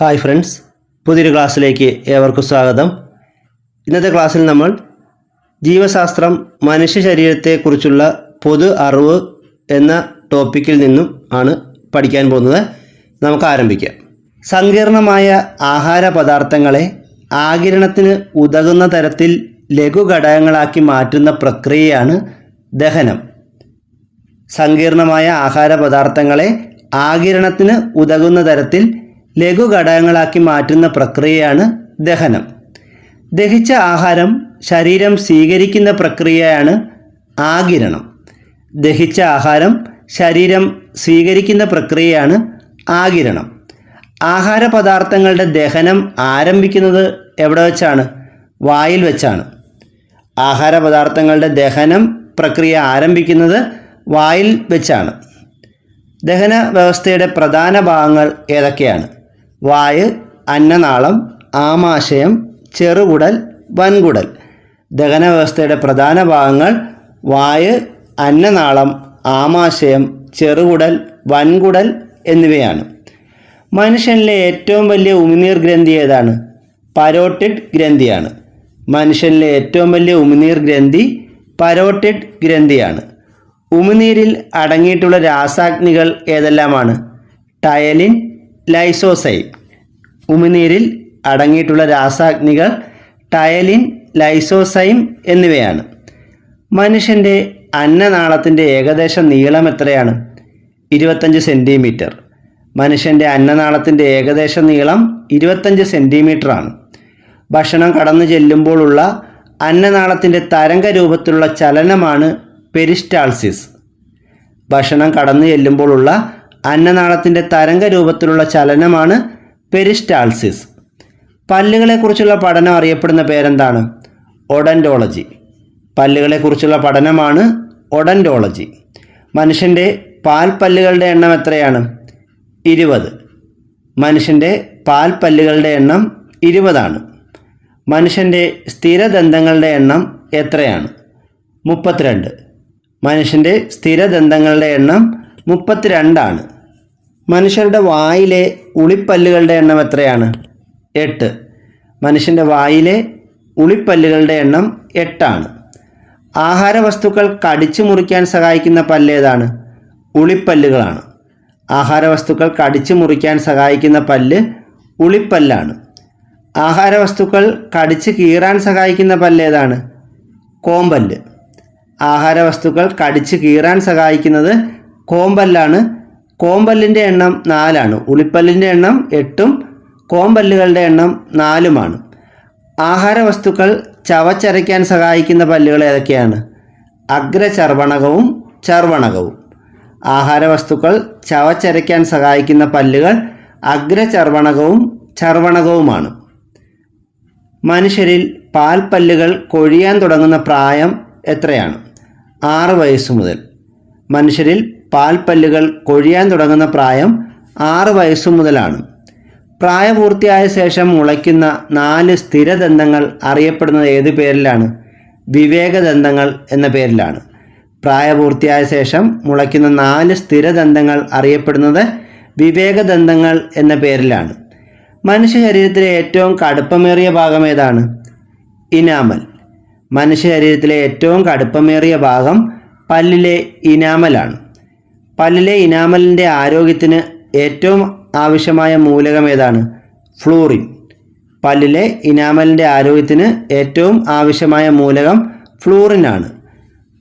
Hi friends പുതിയൊരു ക്ലാസ്സിലേക്ക് ഏവർക്കും സ്വാഗതം. ഇന്നത്തെ ക്ലാസ്സിൽ നമ്മൾ ജീവശാസ്ത്രം മനുഷ്യ ശരീരത്തെക്കുറിച്ചുള്ള പൊതു അറിവ് എന്ന ടോപ്പിക്കിൽ നിന്നും ആണ് പഠിക്കാൻ പോകുന്നത്. നമുക്ക് ആരംഭിക്കാം. സങ്കീർണമായ ആഹാര പദാർത്ഥങ്ങളെ ആകിരണത്തിന് ഉതകുന്ന തരത്തിൽ ലഘുഘടകങ്ങളാക്കി മാറ്റുന്ന പ്രക്രിയയാണ് ദഹനം. സങ്കീർണമായ ആഹാര പദാർത്ഥങ്ങളെ ആകിരണത്തിന് ഉതകുന്ന തരത്തിൽ ലഘുഘടകങ്ങളാക്കി മാറ്റുന്ന പ്രക്രിയയാണ് ദഹനം. ദഹിച്ച ആഹാരം ശരീരം സ്വീകരിക്കുന്ന പ്രക്രിയയാണ് ആകിരണം ദഹിച്ച ആഹാരം ശരീരം സ്വീകരിക്കുന്ന പ്രക്രിയയാണ് ആകിരണം ആഹാര പദാർത്ഥങ്ങളുടെ ദഹനം ആരംഭിക്കുന്നത് എവിടെ വെച്ചാണ്? വായിൽ വെച്ചാണ്. ആഹാര പദാർത്ഥങ്ങളുടെ ദഹനം പ്രക്രിയ ആരംഭിക്കുന്നത് വായിൽ വെച്ചാണ്. ദഹന വ്യവസ്ഥയുടെ പ്രധാന ഭാഗങ്ങൾ ഏതൊക്കെയാണ്? വായ് അന്നനാളം ആമാശയം ചെറുകുടൽ വൻകുടൽ. ദഹന വ്യവസ്ഥയുടെ പ്രധാന ഭാഗങ്ങൾ വായ് അന്നനാളം ആമാശയം ചെറുകുടൽ വൻകുടൽ എന്നിവയാണ്. മനുഷ്യനിലെ ഏറ്റവും വലിയ ഉമിനീർ ഗ്രന്ഥി ഏതാണ്? പരോട്ടിഡ് ഗ്രന്ഥിയാണ്. മനുഷ്യനിലെ ഏറ്റവും വലിയ ഉമിനീർ ഗ്രന്ഥി പരോട്ടിഡ് ഗ്രന്ഥിയാണ്. ഉമിനീരിൽ അടങ്ങിയിട്ടുള്ള രാസാഗ്നികൾ ഏതെല്ലാമാണ്? Ptyalin lysozyme. ഉമിനീരിൽ അടങ്ങിയിട്ടുള്ള രാസാഗ്നികൾ ടയലിൻ ലൈസോസൈം എന്നിവയാണ്. മനുഷ്യന്റെ അന്നനാളത്തിന്റെ ഏകദേശം നീളം എത്രയാണ്? ഇരുപത്തഞ്ച് സെന്റിമീറ്റർ മനുഷ്യന്റെ അന്നനാളത്തിന്റെ ഏകദേശ നീളം ഇരുപത്തഞ്ച് സെന്റിമീറ്റർ ആണ് ഭക്ഷണം കടന്നു ചെല്ലുമ്പോഴുള്ള അന്നനാളത്തിന്റെ തരംഗ രൂപത്തിലുള്ള ചലനമാണ് പെരിസ്റ്റാൾസിസ്. ഭക്ഷണം കടന്നു ചെല്ലുമ്പോഴുള്ള അന്നനാളത്തിന്റെ തരംഗ രൂപത്തിലുള്ള ചലനമാണ് പെരിസ്റ്റാൾസിസ്. പല്ലുകളെക്കുറിച്ചുള്ള പഠനം അറിയപ്പെടുന്ന പേരെന്താണ്? ഒഡന്റോളജി പല്ലുകളെക്കുറിച്ചുള്ള പഠനമാണ് ഒഡന്റോളജി മനുഷ്യന്റെ പാൽപ്പല്ലുകളുടെ എണ്ണം എത്രയാണ്? ഇരുപത്. മനുഷ്യന്റെ പാൽപ്പല്ലുകളുടെ എണ്ണം ഇരുപതാണ്. മനുഷ്യന്റെ സ്ഥിരദന്തങ്ങളുടെ എണ്ണം എത്രയാണ്? മുപ്പത്തിരണ്ട്. മനുഷ്യന്റെ സ്ഥിരദന്തങ്ങളുടെ എണ്ണം മുപ്പത്തിരണ്ടാണ്. മനുഷ്യരുടെ വായിലെ ഉളിപ്പല്ലുകളുടെ എണ്ണം എത്രയാണ്? എട്ട്. മനുഷ്യന്റെ വായിലെ ഉളിപ്പല്ലുകളുടെ എണ്ണം എട്ടാണ്. ആഹാര വസ്തുക്കൾ കടിച്ചു മുറിക്കാൻ സഹായിക്കുന്ന പല്ലേതാണ് ഉളിപ്പല്ലുകളാണ്. ആഹാര വസ്തുക്കൾ കടിച്ചു മുറിക്കാൻ സഹായിക്കുന്ന പല്ല് ഉളിപ്പല്ലാണ്. ആഹാര വസ്തുക്കൾ കടിച്ച് കീറാൻ സഹായിക്കുന്ന പല്ലേതാണ് കോമ്പല്ല്. ആഹാര വസ്തുക്കൾ കടിച്ച് കീറാൻ സഹായിക്കുന്നത് കോമ്പല്ലാണ്. കോമ്പല്ലിന്റെ എണ്ണം നാലാണ്. ഉളിപ്പല്ലിന്റെ എണ്ണം എട്ടും കോമ്പല്ലുകളുടെ എണ്ണം നാലുമാണ്. ആഹാര വസ്തുക്കൾ ചവച്ചരയ്ക്കാൻ സഹായിക്കുന്ന പല്ലുകൾ ഏതൊക്കെയാണ്? അഗ്രചർവണകവും ചർവണകവും. ആഹാര വസ്തുക്കൾ ചവച്ചരയ്ക്കാൻ സഹായിക്കുന്ന പല്ലുകൾ അഗ്രചർവണകവും ചർവണകവുമാണ്. മനുഷ്യരിൽ പാൽപ്പല്ലുകൾ കൊഴിയാൻ തുടങ്ങുന്ന പ്രായം എത്രയാണ്? ആറ് വയസ്സ് മുതൽ. മനുഷ്യരിൽ പാൽപ്പല്ലുകൾ കൊഴിയാൻ തുടങ്ങുന്ന പ്രായം ആറ് വയസ്സു മുതലാണ്. പ്രായപൂർത്തിയായ ശേഷം മുളയ്ക്കുന്ന നാല് സ്ഥിരദന്തങ്ങൾ അറിയപ്പെടുന്നത് ഏത് പേരിലാണ്? വിവേകദന്തങ്ങൾ എന്ന പേരിലാണ്. പ്രായപൂർത്തിയായ ശേഷം മുളയ്ക്കുന്ന നാല് സ്ഥിരദന്തങ്ങൾ അറിയപ്പെടുന്നത് വിവേകദന്തങ്ങൾ എന്ന പേരിലാണ്. മനുഷ്യ ശരീരത്തിലെ ഏറ്റവും കടുപ്പമേറിയ ഭാഗം ഏതാണ്? ഇനാമൽ. മനുഷ്യ ശരീരത്തിലെ ഏറ്റവും കടുപ്പമേറിയ ഭാഗം പല്ലിലെ ഇനാമലാണ്. പല്ലിലെ ഇനാമലിന്റെ ആരോഗ്യത്തിന് ഏറ്റവും ആവശ്യമായ മൂലകം ഏതാണ്? ഫ്ലൂറിൻ. പല്ലിലെ ഇനാമലിന്റെ ആരോഗ്യത്തിന് ഏറ്റവും ആവശ്യമായ മൂലകം ഫ്ലൂറിനാണ്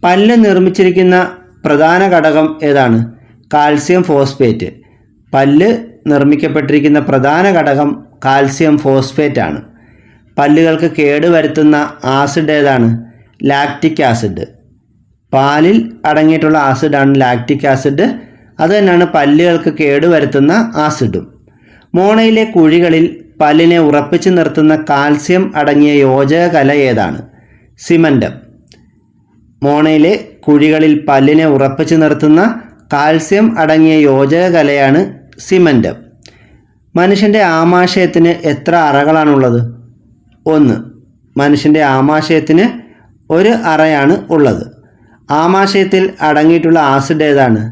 പല്ല് നിർമ്മിച്ചിരിക്കുന്ന പ്രധാന ഘടകം ഏതാണ്? Calcium phosphate. പല്ല് നിർമ്മിക്കപ്പെട്ടിരിക്കുന്ന പ്രധാന ഘടകം കാൽസ്യം ഫോസ്ഫേറ്റ് ആണ്. പല്ലുകൾക്ക് കേടുവരുത്തുന്ന ആസിഡ് ഏതാണ്? Lactic acid. പാലിൽ അടങ്ങിയിട്ടുള്ള ആസിഡാണ് ലാക്റ്റിക് ആസിഡ്. അത് തന്നെയാണ് പല്ലുകൾക്ക് കേടുവരുത്തുന്ന ആസിഡും. മോണയിലെ കുഴികളിൽ പല്ലിനെ ഉറപ്പിച്ചു നിർത്തുന്ന കാൽസ്യം അടങ്ങിയ യോജക കല ഏതാണ്? സിമന്റം മോണയിലെ കുഴികളിൽ പല്ലിനെ ഉറപ്പിച്ചു നിർത്തുന്ന കാൽസ്യം അടങ്ങിയ യോജക കലയാണ് സിമന്റം മനുഷ്യന്റെ ആമാശയത്തിന് എത്ര അറകളാണുള്ളത്? ഒന്ന്. മനുഷ്യന്റെ ആമാശയത്തിന് ഒരു അറയാണ് ഉള്ളത്. ആമാശയത്തിൽ അടങ്ങിയിട്ടുള്ള ആസിഡ് ഏതാണ്?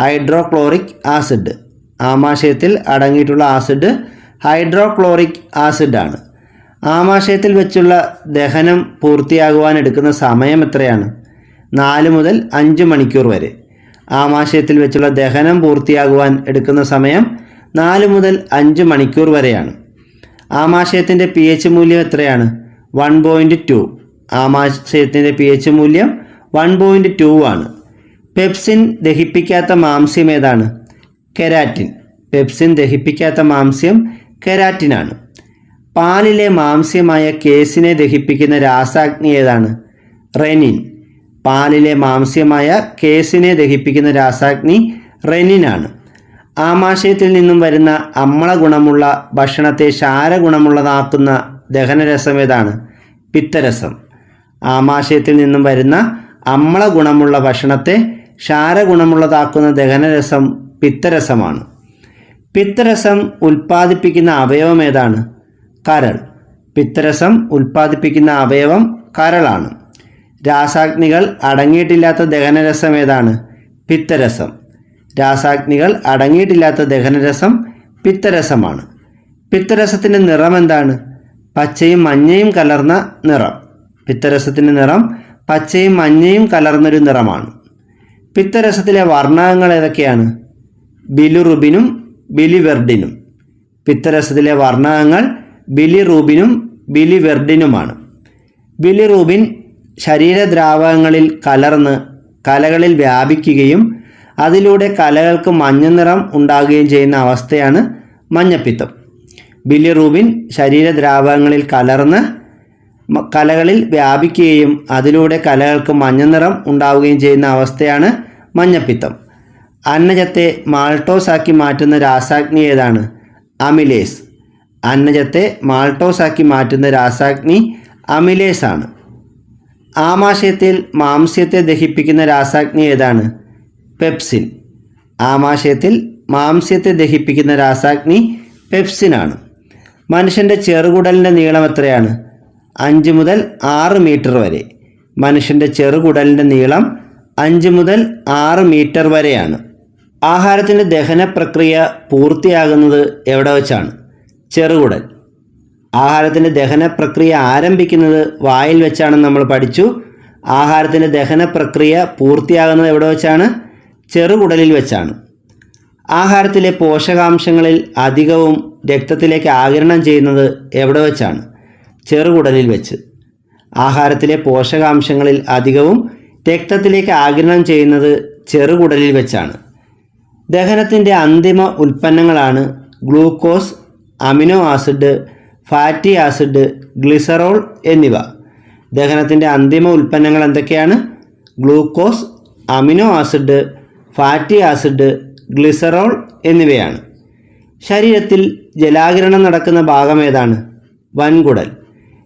Hydrochloric acid. ആമാശയത്തിൽ അടങ്ങിയിട്ടുള്ള ആസിഡ് ഹൈഡ്രോക്ലോറിക് ആസിഡാണ് ആമാശയത്തിൽ വെച്ചുള്ള ദഹനം പൂർത്തിയാകുവാൻ എടുക്കുന്ന സമയം എത്രയാണ്? നാല് മുതൽ അഞ്ച് മണിക്കൂർ വരെ. ആമാശയത്തിൽ വെച്ചുള്ള ദഹനം പൂർത്തിയാകുവാൻ എടുക്കുന്ന സമയം നാല് മുതൽ അഞ്ച് മണിക്കൂർ വരെയാണ്. ആമാശയത്തിന്റെ പി എച്ച് മൂല്യം എത്രയാണ്? One point two. ആമാശയത്തിന്റെ P H മൂല്യം വൺ പോയിന്റ് ടു ആണ്. പെപ്സിൻ ദഹിപ്പിക്കാത്ത മാംസ്യം ഏതാണ്? കെരാറ്റിൻ. പെപ്സിൻ ദഹിപ്പിക്കാത്ത മാംസ്യം കെരാറ്റിനാണ്. പാലിലെ മാംസ്യമായ കേസിനെ ദഹിപ്പിക്കുന്ന രാസാഗ്നി ഏതാണ്? റെനിൻ. പാലിലെ മാംസ്യമായ കേസിനെ ദഹിപ്പിക്കുന്ന രാസാഗ്നി റെനിനാണ്. ആമാശയത്തിൽ നിന്നും വരുന്ന അമ്മള ഗുണമുള്ള ഭക്ഷണത്തെ ക്ഷാരഗുണമുള്ളതാക്കുന്ന ദഹനരസം ഏതാണ്? പിത്തരസം. ആമാശയത്തിൽ നിന്നും വരുന്ന അമ്ല ഗുണമുള്ള ഭക്ഷണത്തെ ക്ഷാരഗുണമുള്ളതാക്കുന്ന ദഹനരസം പിത്തരസമാണ്. പിത്തരസം ഉൽപ്പാദിപ്പിക്കുന്ന അവയവം ഏതാണ്? കരൾ. പിത്തരസം ഉൽപ്പാദിപ്പിക്കുന്ന അവയവം കരളാണ്. രാസാഗ്നികൾ അടങ്ങിയിട്ടില്ലാത്ത ദഹനരസം ഏതാണ്? പിത്തരസം. രാസാഗ്നികൾ അടങ്ങിയിട്ടില്ലാത്ത ദഹനരസം പിത്തരസമാണ്. പിത്തരസത്തിന്റെ നിറം എന്താണ്? പച്ചയും മഞ്ഞയും കലർന്ന നിറം. പിത്തരസത്തിന്റെ നിറം പച്ചയും മഞ്ഞയും കലർന്നൊരു നിറമാണ്. പിത്തരസത്തിലെ വർണകങ്ങൾ ഏതൊക്കെയാണ്? ബിലുറുബിനും ബിലിവെർഡിനും. പിത്തരസത്തിലെ വർണകങ്ങൾ ബിലിറൂബിനും ബിലിവെർഡിനുമാണ്. ബിലിറൂബിൻ ശരീരദ്രാവകങ്ങളിൽ കലർന്ന് കലകളിൽ വ്യാപിക്കുകയും അതിലൂടെ കലകൾക്ക് മഞ്ഞ നിറം ഉണ്ടാകുകയും ചെയ്യുന്ന അവസ്ഥയാണ് മഞ്ഞപ്പിത്തം. ബിലിറൂബിൻ ശരീരദ്രാവകങ്ങളിൽ കലർന്ന് കലകളിൽ വ്യാപിക്കുകയും അതിലൂടെ കലകൾക്ക് മഞ്ഞനിറം ഉണ്ടാവുകയും ചെയ്യുന്ന അവസ്ഥയാണ് മഞ്ഞപ്പിത്തം. അന്നജത്തെ മാൾട്ടോസാക്കി മാറ്റുന്ന രാസാഗ്നി ഏതാണ്? അമിലേസ്. അന്നജത്തെ മാൾട്ടോസാക്കി മാറ്റുന്ന രാസാഗ്നി അമിലേസ് ആണ് ആമാശയത്തിൽ മാംസ്യത്തെ ദഹിപ്പിക്കുന്ന രാസാഗ്നി ഏതാണ്? പെപ്സിൻ. ആമാശയത്തിൽ മാംസ്യത്തെ ദഹിപ്പിക്കുന്ന രാസാഗ്നി പെപ്സിനാണ്. മനുഷ്യന്റെ ചെറുകുടലിന്റെ നീളം എത്രയാണ്? അഞ്ച് മുതൽ ആറ് മീറ്റർ വരെ. മനുഷ്യന്റെ ചെറുകുടലിന്റെ നീളം അഞ്ച് മുതൽ ആറ് മീറ്റർ വരെയാണ്. ആഹാരത്തിന്റെ ദഹന പ്രക്രിയ പൂർത്തിയാകുന്നത് എവിടെ വെച്ചാണ്? ചെറുകുടൽ. ആഹാരത്തിന്റെ ദഹന പ്രക്രിയ ആരംഭിക്കുന്നത് വായിൽ വെച്ചാണെന്ന് നമ്മൾ പഠിച്ചു. ആഹാരത്തിന്റെ ദഹന പ്രക്രിയ പൂർത്തിയാകുന്നത് എവിടെ വെച്ചാണ്? ചെറുകുടലിൽ വെച്ചാണ്. ആഹാരത്തിലെ പോഷകാംശങ്ങളിൽ അധികവും രക്തത്തിലേക്ക് ആകിരണം ചെയ്യുന്നത് എവിടെ വെച്ചാണ്? ചെറുകുടലിൽ വെച്ച്. ആഹാരത്തിലെ പോഷകാംശങ്ങളിൽ അധികവും രക്തത്തിലേക്ക് ആഗിരണം ചെയ്യുന്നത് ചെറുകുടലിൽ വെച്ചാണ്. ദഹനത്തിന്റെ അന്തിമ ഉൽപ്പന്നങ്ങളാണ് glucose amino acid fatty acid glycerol എന്നിവ. ദഹനത്തിന്റെ അന്തിമ ഉൽപ്പന്നങ്ങൾ എന്തൊക്കെയാണ്? Glucose amino acid fatty acid glycerol എന്നിവയാണ്. ശരീരത്തിൽ ജലാകിരണം നടക്കുന്ന ഭാഗം ഏതാണ്? വൻകുടൽ.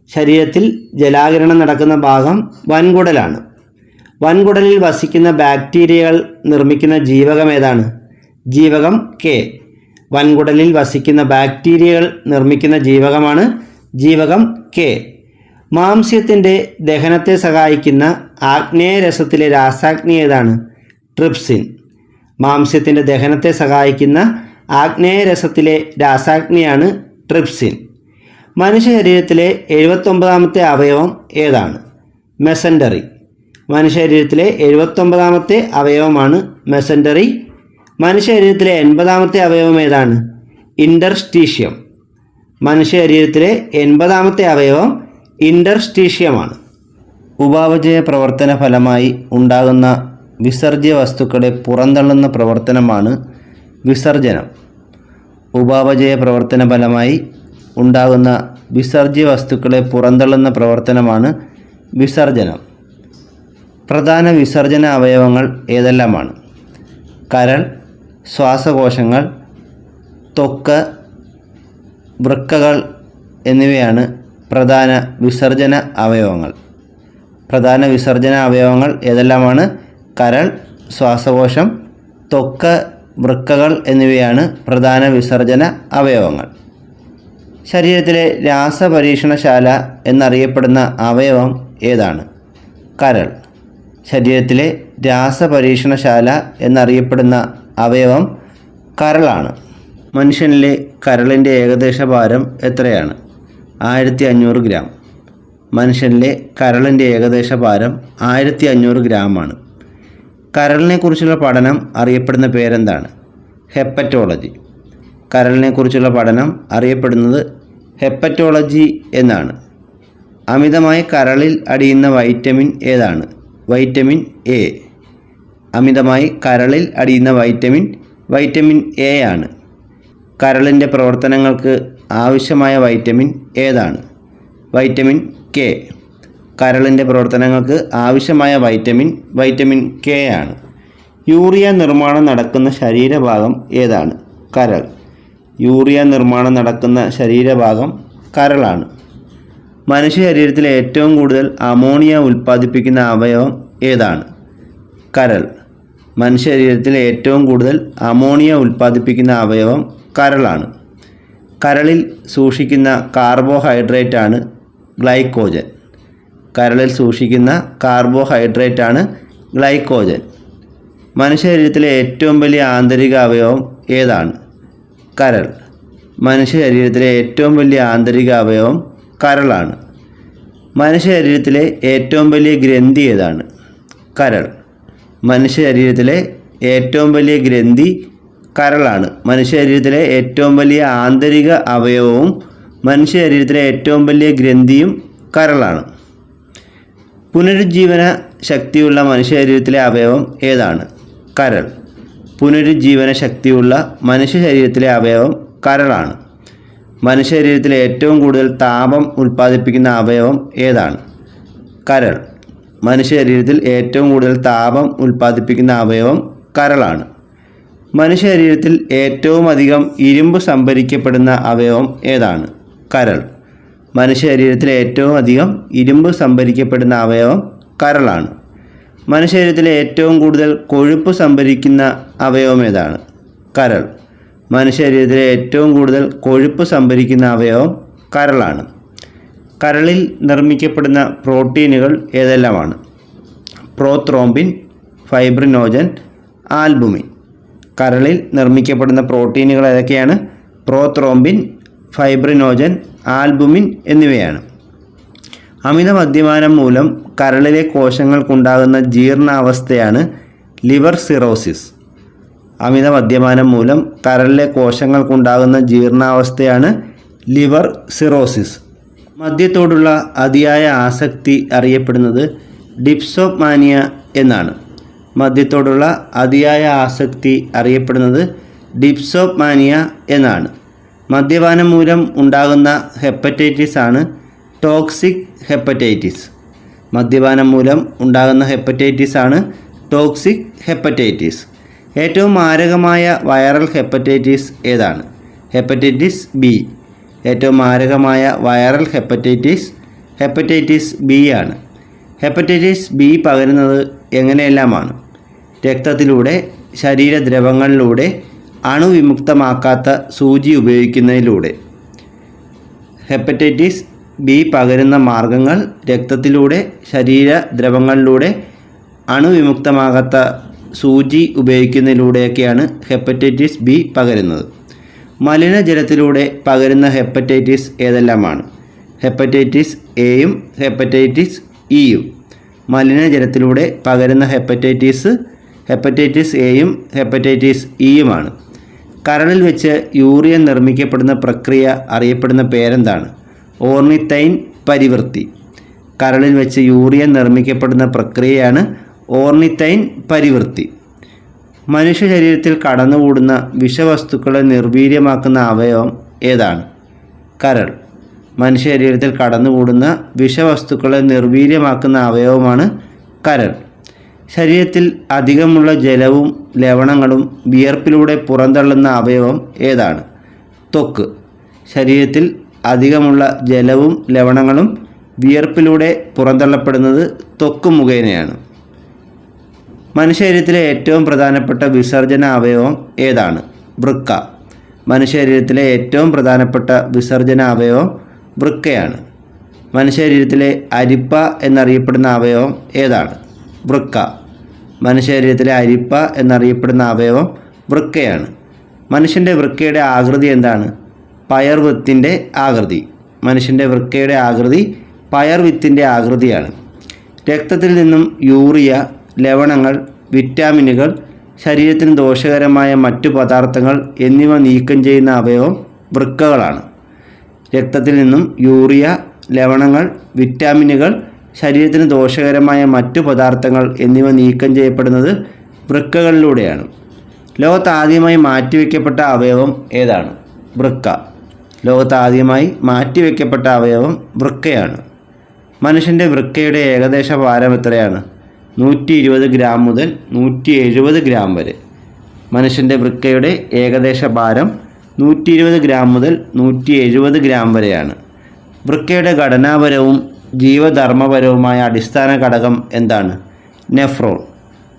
ശരീരത്തിൽ ജലാകിരണം നടക്കുന്ന ഭാഗം വൻകുടലാണ്. വൻകുടലിൽ വസിക്കുന്ന ബാക്ടീരിയകൾ നിർമ്മിക്കുന്ന ജീവകം ഏതാണ്? ജീവകം കെ. വൻകുടലിൽ വസിക്കുന്ന ബാക്ടീരിയകൾ നിർമ്മിക്കുന്ന ജീവകമാണ് ജീവകം കെ. മാംസ്യത്തിന്റെ ദഹനത്തെ സഹായിക്കുന്ന ആഗ്നേയ രസത്തിലെ രാസാഗ്നി ഏതാണ്? ട്രിപ്സിൻ. മാംസ്യത്തിന്റെ ദഹനത്തെ സഹായിക്കുന്ന ആഗ്നേയ ആഗ്നേയരസത്തിലെ രാസാഗ്നിയാണ് ട്രിപ്സിൻ. മനുഷ്യ ശരീരത്തിലെ എഴുപത്തൊമ്പതാമത്തെ അവയവം ഏതാണ്? മെസൻഡറി. മനുഷ്യ ശരീരത്തിലെ എഴുപത്തൊമ്പതാമത്തെ അവയവമാണ് മെസൻഡറി. മനുഷ്യ ശരീരത്തിലെ എൺപതാമത്തെ അവയവം ഏതാണ്? ഇന്റർസ്റ്റീഷ്യം മനുഷ്യ ശരീരത്തിലെ എൺപതാമത്തെ അവയവം ഇന്റർസ്റ്റീഷ്യമാണ് ഉപാപചയ പ്രവർത്തന ഫലമായി ഉണ്ടാകുന്ന വിസർജ്യ വസ്തുക്കളെ പുറന്തള്ളുന്ന പ്രവർത്തനമാണ് വിസർജനം ഉപാപചയ പ്രവർത്തന ഫലമായി ഉണ്ടാകുന്ന വിസർജ്യ വസ്തുക്കളെ പുറന്തള്ളുന്ന പ്രവർത്തനമാണ് വിസർജനം പ്രധാന വിസർജന അവയവങ്ങൾ ഏതെല്ലാമാണ്? കരൾ ശ്വാസകോശങ്ങൾ ത്വക്ക് വൃക്കകൾ എന്നിവയാണ് പ്രധാന വിസർജന അവയവങ്ങൾ. പ്രധാന വിസർജന അവയവങ്ങൾ ഏതെല്ലാമാണ്? കരൾ ശ്വാസകോശം ത്വക്ക് വൃക്കകൾ എന്നിവയാണ് പ്രധാന വിസർജന അവയവങ്ങൾ. ശരീരത്തിലെ രാസപരീക്ഷണശാല എന്നറിയപ്പെടുന്ന അവയവം ഏതാണ്? കരൾ. ശരീരത്തിലെ രാസപരീക്ഷണശാല എന്നറിയപ്പെടുന്ന അവയവം കരളാണ്. മനുഷ്യനിലെ കരളിന്റെ ഏകദേശ ഭാരം എത്രയാണ്? ആയിരത്തി അഞ്ഞൂറ് ഗ്രാം. മനുഷ്യനിലെ കരളിന്റെ ഏകദേശ ഭാരം ആയിരത്തി അഞ്ഞൂറ് ഗ്രാമാണ്. കരളിനെക്കുറിച്ചുള്ള പഠനം അറിയപ്പെടുന്ന പേരെന്താണ്? ഹെപ്പറ്റോളജി. കരളിനെക്കുറിച്ചുള്ള പഠനം അറിയപ്പെടുന്നത് ഹെപ്പറ്റോളജി എന്നാണ്. അമിതമായി കരളിൽ അടിയുന്ന വൈറ്റമിൻ ഏതാണ്? Vitamin A. അമിതമായി കരളിൽ അടിയുന്ന വൈറ്റമിൻ വൈറ്റമിൻ എ ആണ്. കരളിന്റെ പ്രവർത്തനങ്ങൾക്ക് ആവശ്യമായ വൈറ്റമിൻ ഏതാണ്? Vitamin K. കരളിന്റെ പ്രവർത്തനങ്ങൾക്ക് ആവശ്യമായ വൈറ്റമിൻ വൈറ്റമിൻ കെ ആണ്. യൂറിയ നിർമ്മാണം നടക്കുന്ന ശരീരഭാഗം ഏതാണ്? കരൾ. യൂറിയ നിർമ്മാണം നടക്കുന്ന ശരീരഭാഗം കരളാണ്. മനുഷ്യ ശരീരത്തിലെ ഏറ്റവും കൂടുതൽ അമോണിയ ഉൽപ്പാദിപ്പിക്കുന്ന അവയവം ഏതാണ്? കരൾ. മനുഷ്യ ശരീരത്തിലെ ഏറ്റവും കൂടുതൽ അമോണിയ ഉൽപ്പാദിപ്പിക്കുന്ന അവയവം കരളാണ്. കരളിൽ സൂക്ഷിക്കുന്ന കാർബോഹൈഡ്രേറ്റ് ആണ് ഗ്ലൈക്കോജൻ. കരളിൽ സൂക്ഷിക്കുന്ന കാർബോഹൈഡ്രേറ്റ് ആണ് ഗ്ലൈക്കോജൻ. മനുഷ്യ ശരീരത്തിലെ ഏറ്റവും വലിയ ആന്തരിക അവയവം ഏതാണ്? കരൾ. മനുഷ്യ ശരീരത്തിലെ ഏറ്റവും വലിയ ആന്തരിക അവയവം കരളാണ്. മനുഷ്യ ശരീരത്തിലെ ഏറ്റവും വലിയ ഗ്രന്ഥി ഏതാണ്? കരൾ. മനുഷ്യ ശരീരത്തിലെ ഏറ്റവും വലിയ ഗ്രന്ഥി കരളാണ്. മനുഷ്യ ശരീരത്തിലെ ഏറ്റവും വലിയ ആന്തരിക അവയവവും മനുഷ്യ ശരീരത്തിലെ ഏറ്റവും വലിയ ഗ്രന്ഥിയും കരളാണ്. പുനരുജ്ജീവന ശക്തിയുള്ള മനുഷ്യ ശരീരത്തിലെ അവയവം ഏതാണ്? കരൾ. പുനരുജ്ജീവന ശക്തിയുള്ള മനുഷ്യ ശരീരത്തിലെ അവയവം കരളാണ്. മനുഷ്യ ശരീരത്തിലെ ഏറ്റവും കൂടുതൽ താപം ഉൽപ്പാദിപ്പിക്കുന്ന അവയവം ഏതാണ്? കരൾ. മനുഷ്യ ശരീരത്തിൽ ഏറ്റവും കൂടുതൽ താപം ഉൽപ്പാദിപ്പിക്കുന്ന അവയവം കരളാണ്. മനുഷ്യ ശരീരത്തിൽ ഏറ്റവും അധികം ഇരുമ്പ് സംഭരിക്കപ്പെടുന്ന അവയവം ഏതാണ്? കരൾ. മനുഷ്യ ശരീരത്തിൽ ഏറ്റവും അധികം ഇരുമ്പ് സംഭരിക്കപ്പെടുന്ന അവയവം കരളാണ്. മനുഷ്യ ശരീരത്തിലെ ഏറ്റവും കൂടുതൽ കൊഴുപ്പ് സംഭരിക്കുന്ന അവയവം ഏതാണ് കരൾ. മനുഷ്യ ശരീരത്തിലെ ഏറ്റവും കൂടുതൽ കൊഴുപ്പ് സംഭരിക്കുന്ന അവയവം കരളാണ്. കരളിൽ നിർമ്മിക്കപ്പെടുന്ന പ്രോട്ടീനുകൾ ഏതെല്ലാമാണ്? Prothrombin fibrinogen albumin. കരളിൽ നിർമ്മിക്കപ്പെടുന്ന പ്രോട്ടീനുകൾ ഏതൊക്കെയാണ്? പ്രോത്രോംബിൻ ഫൈബ്രിനോജൻ ആൽബുമിൻ എന്നിവയാണ്. അമിത മദ്യപാനം മൂലം കരളിലെ കോശങ്ങൾക്കുണ്ടാകുന്ന ജീർണാവസ്ഥയാണ് ലിവർ സിറോസിസ്. അമിത മദ്യപാനം മൂലം കരളിലെ കോശങ്ങൾക്കുണ്ടാകുന്ന ജീർണാവസ്ഥയാണ് ലിവർ സിറോസിസ്. മദ്യത്തോടുള്ള അതിയായ ആസക്തി അറിയപ്പെടുന്നത് ഡിപ്സോമാനിയ എന്നാണ്. മദ്യത്തോടുള്ള അതിയായ ആസക്തി അറിയപ്പെടുന്നത് ഡിപ്സോമാനിയ എന്നാണ്. മദ്യപാനം മൂലം ഉണ്ടാകുന്ന ഹെപ്പറ്റൈറ്റിസ് ആണ് ടോക്സിക് ഹെപ്പറ്റൈറ്റിസ്. മദ്യപാനം മൂലം ഉണ്ടാകുന്ന ഹെപ്പറ്റൈറ്റിസ് ആണ് ടോക്സിക് ഹെപ്പറ്റൈറ്റിസ്. ഏറ്റവും മാരകമായ വൈറൽ ഹെപ്പറ്റൈറ്റിസ് ഏതാണ്? Hepatitis B. ഏറ്റവും മാരകമായ വൈറൽ ഹെപ്പറ്റൈറ്റിസ് ഹെപ്പറ്റൈറ്റിസ് ബി ആണ്. ഹെപ്പറ്റൈറ്റിസ് ബി പകരുന്നത് എങ്ങനെയെല്ലാമാണ്? രക്തത്തിലൂടെ ശരീരദ്രവങ്ങളിലൂടെ അണുവിമുക്തമാക്കാത്ത സൂചി ഉപയോഗിക്കുന്നതിലൂടെ. ഹെപ്പറ്റൈറ്റിസ് ബി പകരുന്ന മാർഗങ്ങൾ രക്തത്തിലൂടെ ശരീര ദ്രവങ്ങളിലൂടെ അണുവിമുക്തമാകാത്ത സൂചി ഉപയോഗിക്കുന്നതിലൂടെയൊക്കെയാണ് ഹെപ്പറ്റൈറ്റിസ് ബി പകരുന്നത്. മലിനജലത്തിലൂടെ പകരുന്ന ഹെപ്പറ്റൈറ്റിസ് ഏതെല്ലാമാണ്? ഹെപ്പറ്റൈറ്റിസ് എയും ഹെപ്പറ്റൈറ്റിസ് ഇയും മലിനജലത്തിലൂടെ പകരുന്ന ഹെപ്പറ്റൈറ്റിസ് ഹെപ്പറ്റൈറ്റിസ് എയും ഹെപ്പറ്റൈറ്റിസ് ഇയുമാണ് കരളിൽ വെച്ച് യൂറിയ നിർമ്മിക്കപ്പെടുന്ന പ്രക്രിയ അറിയപ്പെടുന്ന പേരെന്താണ്? ഓർണിത്തൈൻ പരിവൃത്തി. കരളിൽ വെച്ച് യൂറിയ നിർമ്മിക്കപ്പെടുന്ന പ്രക്രിയയാണ് ഓർണിത്തൈൻ പരിവൃത്തി. മനുഷ്യ ശരീരത്തിൽ കടന്നുകൂടുന്ന വിഷവസ്തുക്കളെ നിർവീര്യമാക്കുന്ന അവയവം ഏതാണ്? കരൾ. മനുഷ്യ ശരീരത്തിൽ കടന്നുകൂടുന്ന വിഷവസ്തുക്കളെ നിർവീര്യമാക്കുന്ന അവയവമാണ് കരൾ. ശരീരത്തിൽ അധികമുള്ള ജലവും ലവണങ്ങളും വിയർപ്പിലൂടെ പുറന്തള്ളുന്ന അവയവം ഏതാണ്? ത്വക്ക്. ശരീരത്തിൽ അധികമുള്ള ജലവും ലവണങ്ങളും വിയർപ്പിലൂടെ പുറന്തള്ളപ്പെടുന്നത് ത്വക്ക് മുഖേനയാണ് മനുഷ്യശരീരത്തിലെ ഏറ്റവും പ്രധാനപ്പെട്ട വിസർജന അവയവം ഏതാണ്? വൃക്ക. മനുഷ്യശരീരത്തിലെ ഏറ്റവും പ്രധാനപ്പെട്ട വിസർജന അവയവം വൃക്കയാണ്. മനുഷ്യശരീരത്തിലെ അരിപ്പ എന്നറിയപ്പെടുന്ന അവയവം ഏതാണ്? വൃക്ക. മനുഷ്യശരീരത്തിലെ അരിപ്പ എന്നറിയപ്പെടുന്ന അവയവം വൃക്കയാണ്. മനുഷ്യന്റെ വൃക്കയുടെ ആകൃതി എന്താണ്? പയർവിത്തിന്റെ ആകൃതി. മനുഷ്യന്റെ വൃക്കയുടെ ആകൃതി പയർവിത്തിന്റെ ആകൃതിയാണ്. രക്തത്തിൽ നിന്നും യൂറിയ ലവണങ്ങൾ വിറ്റാമിനുകൾ ശരീരത്തിന് ദോഷകരമായ മറ്റു പദാർത്ഥങ്ങൾ എന്നിവ നീക്കം ചെയ്യുന്ന അവയവം വൃക്കകളാണ്. രക്തത്തിൽ നിന്നും യൂറിയ ലവണങ്ങൾ വിറ്റാമിനുകൾ ശരീരത്തിന് ദോഷകരമായ മറ്റു പദാർത്ഥങ്ങൾ എന്നിവ നീക്കം ചെയ്യപ്പെടുന്നത് വൃക്കകളിലൂടെയാണ്. ലോകത്ത് ആദ്യമായി മാറ്റിവെക്കപ്പെട്ട അവയവം ഏതാണ്? വൃക്ക. ലോകത്ത് ആദ്യമായി മാറ്റിവെക്കപ്പെട്ട അവയവം വൃക്കയാണ്. മനുഷ്യന്റെ വൃക്കയുടെ ഏകദേശ ഭാരം എത്രയാണ്? നൂറ്റി ഇരുപത് ഗ്രാം മുതൽ നൂറ്റി എഴുപത് ഗ്രാം വരെ. മനുഷ്യന്റെ വൃക്കയുടെ ഏകദേശ ഭാരം നൂറ്റി ഇരുപത് ഗ്രാം മുതൽ നൂറ്റി എഴുപത് ഗ്രാം വരെയാണ്. വൃക്കയുടെ ഘടനാപരവും ജീവധർമ്മപരവുമായ അടിസ്ഥാന ഘടകം എന്താണ്? നെഫ്രോൺ.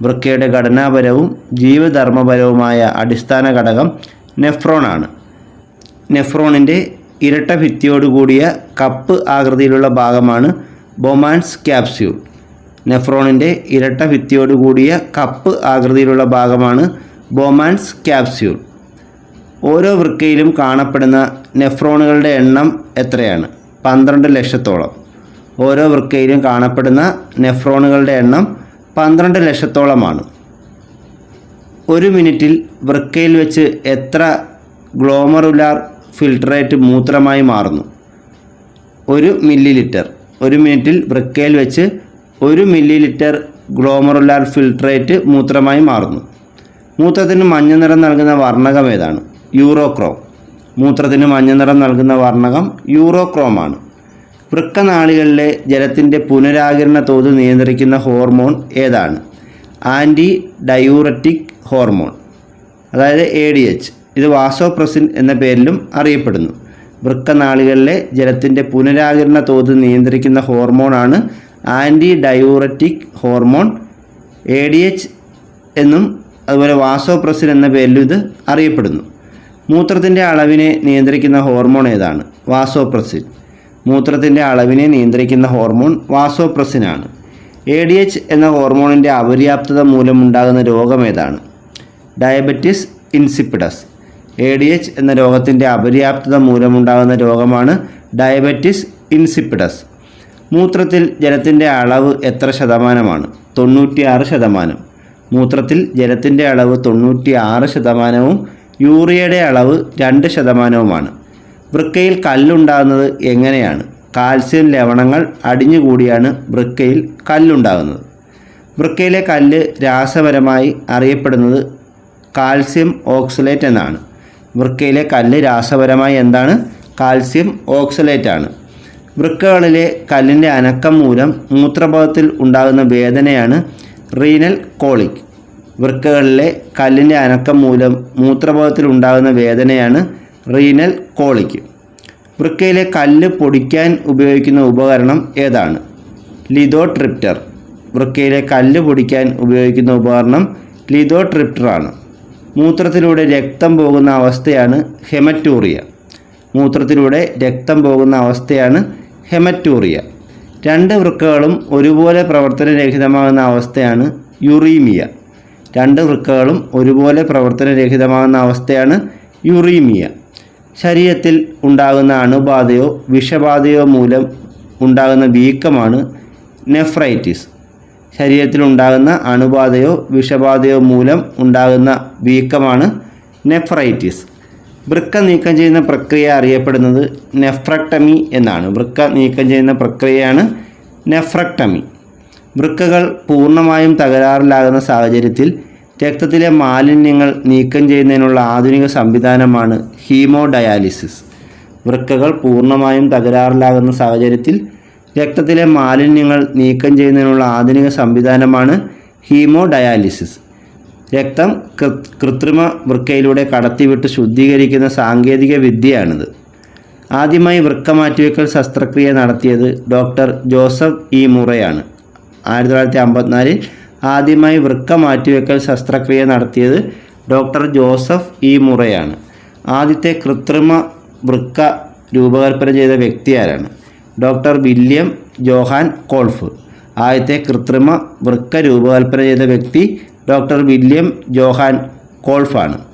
വൃക്കയുടെ ഘടനാപരവും ജീവധർമ്മപരവുമായ അടിസ്ഥാന ഘടകം നെഫ്രോൺ ആണ്. നെഫ്രോണിന്റെ ഇരട്ട ഭിത്തിയോടുകൂടിയ കപ്പ് ആകൃതിയിലുള്ള ഭാഗമാണ് ബൊമാൻസ് ക്യാപ്സ്യൂൾ. നെഫ്രോണിന്റെ ഇരട്ട ഭിത്തിയോടുകൂടിയ കപ്പ് ആകൃതിയിലുള്ള ഭാഗമാണ് ബൊമാൻസ് ക്യാപ്സ്യൂൾ. ഓരോ വൃക്കയിലും കാണപ്പെടുന്ന നെഫ്രോണുകളുടെ എണ്ണം എത്രയാണ്? പന്ത്രണ്ട് ലക്ഷത്തോളം. ഓരോ വൃക്കയിലും കാണപ്പെടുന്ന നെഫ്രോണുകളുടെ എണ്ണം പന്ത്രണ്ട് ലക്ഷത്തോളമാണ്. ഒരു മിനിറ്റിൽ വൃക്കയിൽ വെച്ച് എത്ര ഗ്ലോമറുലാർ ഫിൽട്രേറ്റ് മൂത്രമായി മാറുന്നു. ഒരു മില്ലി ലിറ്റർ ഒരു മിനിറ്റിൽ വൃക്കയിൽ വെച്ച് ഒരു മില്ലി ലിറ്റർ ഗ്ലോമറുലാർ ഫിൽട്രേറ്റ് മൂത്രമായി മാറുന്നു. മൂത്രത്തിന് മഞ്ഞ നിറം നൽകുന്ന വർണകം ഏതാണ്? യൂറോക്രോം മൂത്രത്തിന് മഞ്ഞ നിറം നൽകുന്ന വർണകം യൂറോക്രോമാണ് വൃക്കനാളികളിലെ ജലത്തിന്റെ പുനരാകിരണ തോത് നിയന്ത്രിക്കുന്ന ഹോർമോൺ ഏതാണ്? ആന്റി ഡയൂററ്റിക് ഹോർമോൺ അതായത് എ ഡി എച്ച് ഇത് വാസോപ്രസിൻ എന്ന പേരിലും അറിയപ്പെടുന്നു. വൃക്കനാളികളിലെ ജലത്തിന്റെ പുനരാകരണ തോത് നിയന്ത്രിക്കുന്ന ഹോർമോണാണ് anti diuretic hormone. A D H എന്നും അതുപോലെ വാസോപ്രസിൻ എന്ന പേരിലും ഇത് അറിയപ്പെടുന്നു. മൂത്രത്തിന്റെ അളവിനെ നിയന്ത്രിക്കുന്ന ഹോർമോൺ ഏതാണ്? വാസോപ്രസിൻ. മൂത്രത്തിന്റെ അളവിനെ നിയന്ത്രിക്കുന്ന ഹോർമോൺ വാസോപ്രസിനാണ്. എ ഡി എച്ച് എന്ന ഹോർമോണിന്റെ അപര്യാപ്തത മൂലമുണ്ടാകുന്ന രോഗം ഏതാണ്? Diabetes insipidus. A D H എന്ന രോഗത്തിന്റെ അപര്യാപ്തത മൂലമുണ്ടാകുന്ന രോഗമാണ് ഡയബറ്റിസ് ഇൻസിപ്പിഡസ് മൂത്രത്തിൽ ജലത്തിന്റെ അളവ് എത്ര ശതമാനമാണ്? തൊണ്ണൂറ്റിയാറ് ശതമാനം. മൂത്രത്തിൽ ജലത്തിന്റെ അളവ് തൊണ്ണൂറ്റിയാറ് ശതമാനവും യൂറിയയുടെ അളവ് രണ്ട് ശതമാനവുമാണ്. വൃക്കയിൽ കല്ലുണ്ടാകുന്നത് എങ്ങനെയാണ്? കാൽസ്യം ലവണങ്ങൾ അടിഞ്ഞുകൂടിയാണ് വൃക്കയിൽ കല്ലുണ്ടാകുന്നത്. വൃക്കയിലെ കല്ല് രാസപരമായി അറിയപ്പെടുന്നത് കാൽസ്യം ഓക്സലേറ്റ് എന്നാണ്. വൃക്കയിലെ കല്ല് രാസപരമായി എന്താണ്? കാൽസ്യം ഓക്സലേറ്റ് ആണ് വൃക്കകളിലെ കല്ലിന്റെ അനക്കം മൂലം മൂത്രഭാഗത്തിൽ ഉണ്ടാകുന്ന വേദനയാണ് റീനൽ കോളിക്. വൃക്കകളിലെ കല്ലിന്റെ അനക്കം മൂലം മൂത്രഭാഗത്തിൽ ഉണ്ടാകുന്ന വേദനയാണ് റീനൽ കോളിക്. വൃക്കയിലെ കല്ല് പൊടിക്കാൻ ഉപയോഗിക്കുന്ന ഉപകരണം ഏതാണ്? ലിതോട്രിപ്റ്റർ. വൃക്കയിലെ കല്ല് പൊടിക്കാൻ ഉപയോഗിക്കുന്ന ഉപകരണം ലിതോട്രിപ്റ്ററാണ്. മൂത്രത്തിലൂടെ രക്തം പോകുന്ന അവസ്ഥയാണ് ഹെമറ്റൂറിയ. മൂത്രത്തിലൂടെ രക്തം പോകുന്ന അവസ്ഥയാണ് ഹെമറ്റൂറിയ. രണ്ട് വൃക്കകളും ഒരുപോലെ പ്രവർത്തനരഹിതമാകുന്ന അവസ്ഥയാണ് യുറീമിയ. രണ്ട് വൃക്കകളും ഒരുപോലെ പ്രവർത്തനരഹിതമാകുന്ന അവസ്ഥയാണ് യുറീമിയ. ശരീരത്തിൽ ഉണ്ടാകുന്ന അണുബാധയോ വിഷബാധയോ മൂലം ഉണ്ടാകുന്ന വീക്കമാണ് നെഫ്രൈറ്റിസ്. ശരീരത്തിൽ ഉണ്ടാകുന്ന അണുബാധയോ വിഷബാധയോ മൂലം ഉണ്ടാകുന്ന വീക്കമാണ് നെഫ്രൈറ്റിസ്. വൃക്ക നീക്കം ചെയ്യുന്ന പ്രക്രിയ അറിയപ്പെടുന്നത് നെഫ്രക്ടമി എന്നാണ്. വൃക്ക നീക്കം ചെയ്യുന്ന പ്രക്രിയയാണ് നെഫ്രക്ടമി. വൃക്കകൾ പൂർണമായും തകരാറിലാകുന്ന സാഹചര്യത്തിൽ രക്തത്തിലെ മാലിന്യങ്ങൾ നീക്കം ചെയ്യുന്നതിനുള്ള ആധുനിക സംവിധാനമാണ് ഹീമോഡയാലിസിസ്. വൃക്കകൾ പൂർണമായും തകരാറിലാകുന്ന സാഹചര്യത്തിൽ രക്തത്തിലെ മാലിന്യങ്ങൾ നീക്കം ചെയ്യുന്നതിനുള്ള ആധുനിക സംവിധാനമാണ് ഹീമോ ഡയാലിസിസ് രക്തം കൃത്രിമ വൃക്കയിലൂടെ കടത്തിവിട്ട് ശുദ്ധീകരിക്കുന്ന സാങ്കേതിക വിദ്യയാണിത്. ആദ്യമായി വൃക്ക മാറ്റിവെക്കൽ ശസ്ത്രക്രിയ നടത്തിയത് ഡോക്ടർ ജോസഫ് ഇ. മുറയാണ്. ആയിരത്തി തൊള്ളായിരത്തി അമ്പത്തിനാലിൽ ആദ്യമായി വൃക്ക മാറ്റിവെക്കൽ ശസ്ത്രക്രിയ നടത്തിയത് ഡോക്ടർ ജോസഫ് ഇ. മുറയാണ്. ആദ്യത്തെ കൃത്രിമ വൃക്ക രൂപകൽപ്പന ചെയ്ത വ്യക്തി ആരാണ്? Doctor William Johan Kolff. ആദ്യത്തെ കൃത്രിമ വൃക്ക രൂപകൽപ്പന ചെയ്ത വ്യക്തി ഡോക്ടർ വില്യം ജോഹാൻ കോൾഫാണ്.